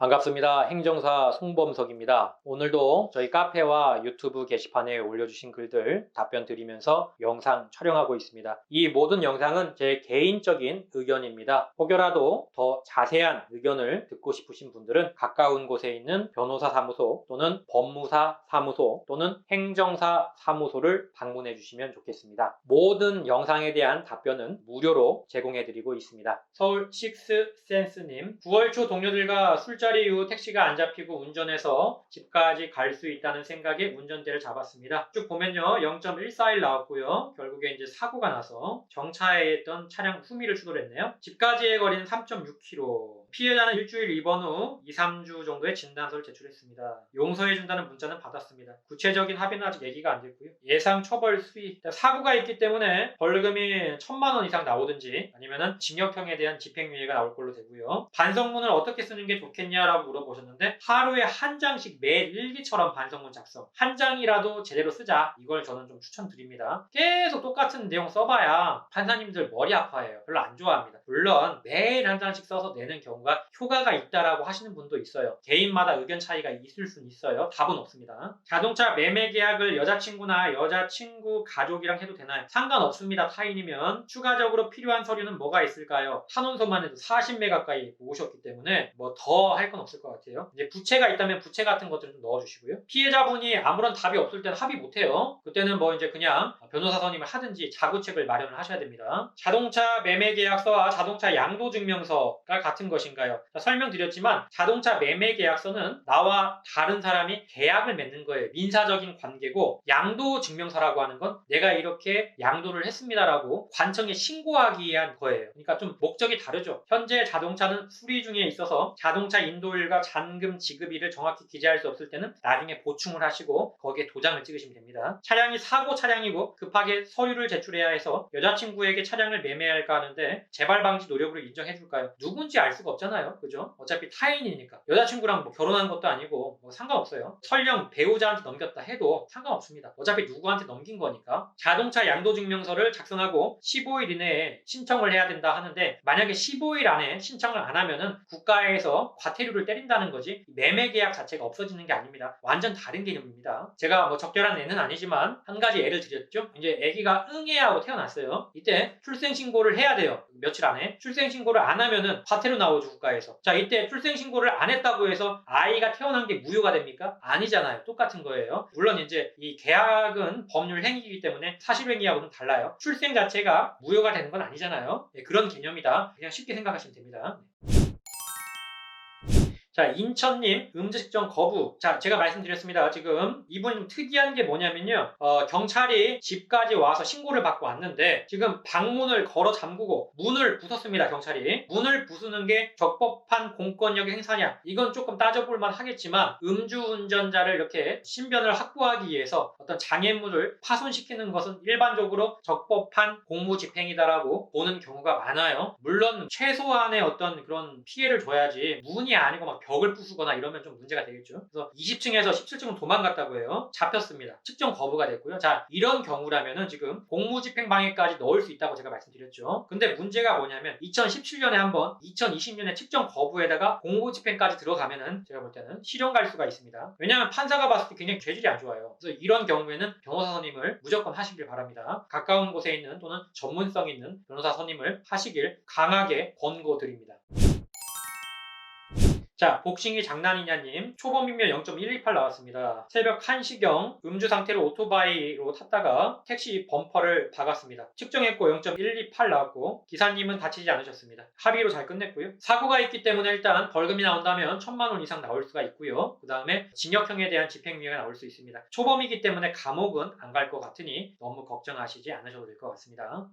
반갑습니다. 행정사 송범석입니다. 오늘도 저희 카페와 유튜브 게시판에 올려주신 글들 답변 드리면서 영상 촬영하고 있습니다. 이 모든 영상은 제 개인적인 의견입니다. 혹여라도 더 자세한 의견을 듣고 싶으신 분들은 가까운 곳에 있는 변호사 사무소 또는 법무사 사무소 또는 행정사 사무소를 방문해 주시면 좋겠습니다. 모든 영상에 대한 답변은 무료로 제공해 드리고 있습니다. 서울 식스센스님 9월 초 동료들과 술자 리 이후 택시가 안 잡히고 운전해서 집까지 갈 수 있다는 생각에 운전대를 잡았습니다. 쭉 보면요 0.141 나왔고요. 결국에 이제 사고가 나서 정차해 있던 차량 후미를 추돌 했네요. 집까지의 거리는 3.6km. 피해자는 일주일 입원 후 2, 3주 정도의 진단서를 제출했습니다. 용서해준다는 문자는 받았습니다. 구체적인 합의는 아직 얘기가 안 됐고요. 예상 처벌 수위. 사고가 있기 때문에 벌금이 천만 원 이상 나오든지 아니면은 징역형에 대한 집행유예가 나올 걸로 되고요. 반성문을 어떻게 쓰는 게 좋겠냐 라고 물어보셨는데 하루에 한 장씩 매일 일기처럼 반성문 작성. 한 장이라도 제대로 쓰자. 이걸 저는 좀 추천드립니다. 계속 똑같은 내용 써봐야 판사님들 머리 아파해요. 별로 안 좋아합니다. 물론 매일 한 장씩 써서 내는 경우가 효과가 있다라고 하시는 분도 있어요. 개인마다 의견 차이가 있을 수는 있어요. 답은 없습니다. 자동차 매매 계약을 여자친구나 여자친구 가족이랑 해도 되나요? 상관없습니다. 타인이면 추가적으로 필요한 서류는 뭐가 있을까요? 탄원서만 해도 40매 가까이 모으셨기 때문에 뭐 더 할건 없을 것 같아요. 이제 부채가 있다면 부채 같은 것들을 좀 넣어주시고요. 피해자분이 아무런 답이 없을 때는 합의 못해요. 그때는 뭐 이제 그냥 변호사 선임을 하든지 자구책을 마련을 하셔야 됩니다. 자동차 매매 계약서와 자동차 양도 증명서가 같은 것인가요? 자, 설명드렸지만 자동차 매매 계약서는 나와 다른 사람이 계약을 맺는 거예요. 민사적인 관계고 양도 증명서라고 하는 건 내가 이렇게 양도를 했습니다라고 관청에 신고하기 위한 거예요. 그러니까 좀 목적이 다르죠. 현재 자동차는 수리 중에 있어서 자동차 인 도일과 잔금 지급일을 정확히 기재할 수 없을 때는 나중에 보충을 하시고 거기에 도장을 찍으시면 됩니다. 차량이 사고 차량이고 급하게 서류를 제출해야 해서 여자친구에게 차량을 매매할까 하는데 재발 방지 노력으로 인정해 줄까요? 누군지 알 수가 없잖아요. 그죠? 어차피 타인이니까. 여자친구랑 뭐 결혼한 것도 아니고 뭐 상관없어요. 설령 배우자한테 넘겼다 해도 상관없습니다. 어차피 누구한테 넘긴 거니까. 자동차 양도 증명서를 작성하고 15일 이내에 신청을 해야 된다 하는데 만약에 15일 안에 신청을 안 하면은 국가에서 과태료 를 때린다는 거지 매매 계약 자체가 없어지는 게 아닙니다. 완전 다른 개념입니다. 제가 뭐 적절한 예는 아니지만 한 가지 예를 드렸죠. 이제 아기가 응애하고 태어났어요. 이때 출생 신고를 해야 돼요. 며칠 안에 출생 신고를 안 하면은 과태료 나오죠 국가에서. 자 이때 출생 신고를 안 했다고 해서 아이가 태어난 게 무효가 됩니까? 아니잖아요. 똑같은 거예요. 물론 이제 이 계약은 법률 행위이기 때문에 사실행위하고는 달라요. 출생 자체가 무효가 되는 건 아니잖아요. 네, 그런 개념이다. 그냥 쉽게 생각하시면 됩니다. 자, 인천님, 음주 측정 거부. 자, 제가 말씀드렸습니다. 지금 이분이 좀 특이한 게 뭐냐면요. 어, 경찰이 집까지 와서 신고를 받고 왔는데 지금 방문을 걸어 잠그고 문을 부쉈습니다. 경찰이. 문을 부수는 게 적법한 공권력 행사냐? 이건 조금 따져볼 만 하겠지만 음주운전자를 이렇게 신변을 확보하기 위해서 어떤 장애물을 파손시키는 것은 일반적으로 적법한 공무집행이다라고 보는 경우가 많아요. 물론 최소한의 어떤 그런 피해를 줘야지 문이 아니고 막 벽을 부수거나 이러면 좀 문제가 되겠죠. 그래서 20층에서 17층은 도망갔다고 해요. 잡혔습니다. 측정 거부가 됐고요. 자, 이런 경우라면은 지금 공무집행 방해까지 넣을 수 있다고 제가 말씀드렸죠. 근데 문제가 뭐냐면 2017년에 한번 2020년에 측정 거부에다가 공무집행까지 들어가면은 제가 볼 때는 실형 갈 수가 있습니다. 왜냐하면 판사가 봤을 때 굉장히 죄질이 안 좋아요. 그래서 이런 경우에는 변호사 선임을 무조건 하시길 바랍니다. 가까운 곳에 있는 또는 전문성 있는 변호사 선임을 하시길 강하게 권고드립니다. 자, 복싱이 장난이냐님, 초범이면 0.128 나왔습니다. 새벽 1시경 음주 상태로 오토바이로 탔다가 택시 범퍼를 박았습니다. 측정했고 0.128 나왔고, 기사님은 다치지 않으셨습니다. 합의로 잘 끝냈고요. 사고가 있기 때문에 일단 벌금이 나온다면 1000만 원 이상 나올 수가 있고요. 그 다음에 징역형에 대한 집행유예가 나올 수 있습니다. 초범이기 때문에 감옥은 안 갈 것 같으니 너무 걱정하시지 않으셔도 될 것 같습니다.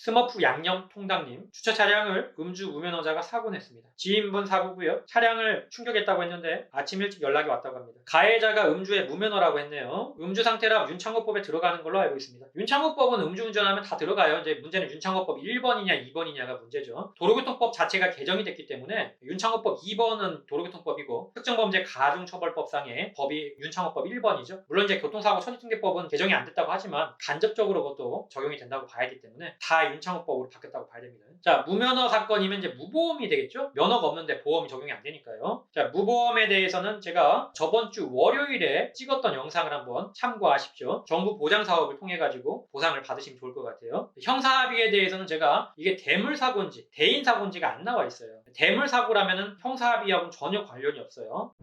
스머프 양념 통닭님 주차 차량을 음주 무면허자가 사고 냈습니다. 지인분 사고고요. 차량을 충격했다고 했는데 아침 일찍 연락이 왔다고 합니다. 가해자가 음주의 무면허라고 했네요. 음주 상태라 윤창호법에 들어가는 걸로 알고 있습니다. 윤창호법은 음주운전하면 다 들어가요. 이제 문제는 윤창호법 1번이냐 2번이냐가 문제죠. 도로교통법 자체가 개정이 됐기 때문에 윤창호법 2번은 도로교통법이고 특정범죄 가중처벌법상의 법이 윤창호법 1번이죠. 물론 이제 교통사고 처리특례법은 개정이 안 됐다고 하지만 간접적으로 그것도 적용이 된다고 봐야 하기 때문에 다 임창호법으로 바뀌었다고 봐야 됩니다. 자, 무면허 사건이면 이제 무보험이 되겠죠? 면허가 없는데 보험이 적용이 안 되니까요. 자, 무보험에 대해서는 제가 저번 주 월요일에 찍었던 영상을 한번 참고하십시오. 정부 보장 사업을 통해 가지고 보상을 받으시면 좋을 것 같아요. 형사합의에 대해서는 제가 이게 대물 사고인지 대인 사고인지가 안 나와 있어요. 대물 사고라면은 형사합의하고는 전혀 관련이 없어요.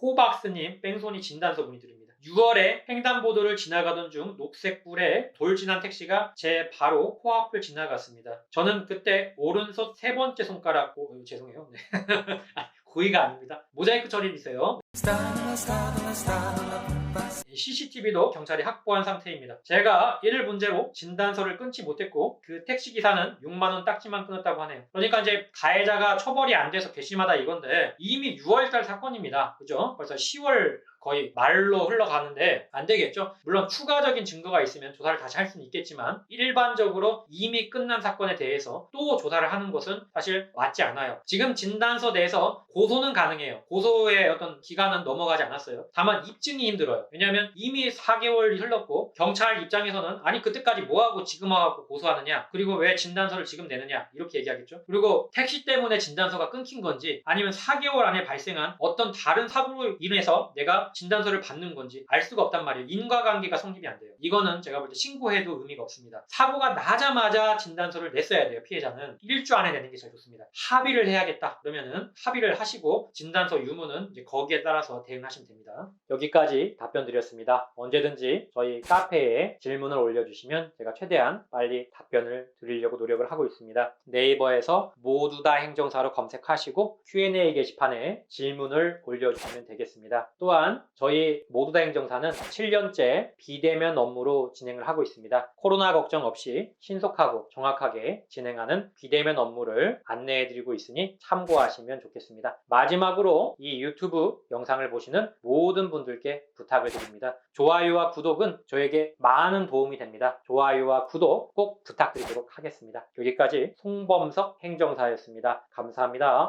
호박스님 뺑소니 진단서 문의 드립니다. 6월에 횡단보도를 지나가던 중 녹색불에 돌 지난 택시가 제 바로 코앞을 지나갔습니다. 저는 그때 오른손 세 번째 손가락, 오, 어, 죄송해요. 네. 아, 고의가 아닙니다. 모자이크 처리해주세요. CCTV도 경찰이 확보한 상태입니다. 제가 이를 문제로 진단서를 끊지 못했고 그 택시 기사는 6만 원 딱지만 끊었다고 하네요. 그러니까 이제 가해자가 처벌이 안 돼서 괘씸하다 이건데 이미 6월달 사건입니다. 그죠? 벌써 10월 거의 말로 흘러가는데 안 되겠죠. 물론 추가적인 증거가 있으면 조사를 다시 할 수는 있겠지만 일반적으로 이미 끝난 사건에 대해서 또 조사를 하는 것은 사실 맞지 않아요. 지금 진단서 내에서 고소는 가능해요. 고소의 어떤 기간은 넘어가지 않았어요. 다만 입증이 힘들어요. 왜냐하면 이미 4개월이 흘렀고 경찰 입장에서는 아니 그때까지 뭐하고 지금 와갖고 고소하느냐 그리고 왜 진단서를 지금 내느냐 이렇게 얘기하겠죠. 그리고 택시 때문에 진단서가 끊긴 건지 아니면 4개월 안에 발생한 어떤 다른 사고로 인해서 내가 진단서를 받는 건지 알 수가 없단 말이에요. 인과관계가 성립이 안 돼요. 이거는 제가 볼 때 신고해도 의미가 없습니다. 사고가 나자마자 진단서를 냈어야 돼요. 피해자는 일주 안에 내는 게 제일 좋습니다. 합의를 해야겠다. 그러면은 합의를 하시고 진단서 유무는 이제 거기에 따라서 대응하시면 됩니다. 여기까지 답변 드렸습니다. 언제든지 저희 카페에 질문을 올려주시면 제가 최대한 빨리 답변을 드리려고 노력을 하고 있습니다. 네이버에서 모두 다 행정사로 검색하시고 Q&A 게시판에 질문을 올려주시면 되겠습니다. 또한 저희 모두 다 행정사는 7년째 비대면 업무로 진행을 하고 있습니다. 코로나 걱정 없이 신속하고 정확하게 진행하는 비대면 업무를 안내해 드리고 있으니 참고하시면 좋겠습니다. 마지막으로 이 유튜브 영상을 보시는 모든 분들께 부탁을 드립니다. 좋아요와 구독은 저에게 많은 도움이 됩니다. 좋아요와 구독 꼭 부탁드리도록 하겠습니다. 여기까지 송범석 행정사였습니다. 감사합니다.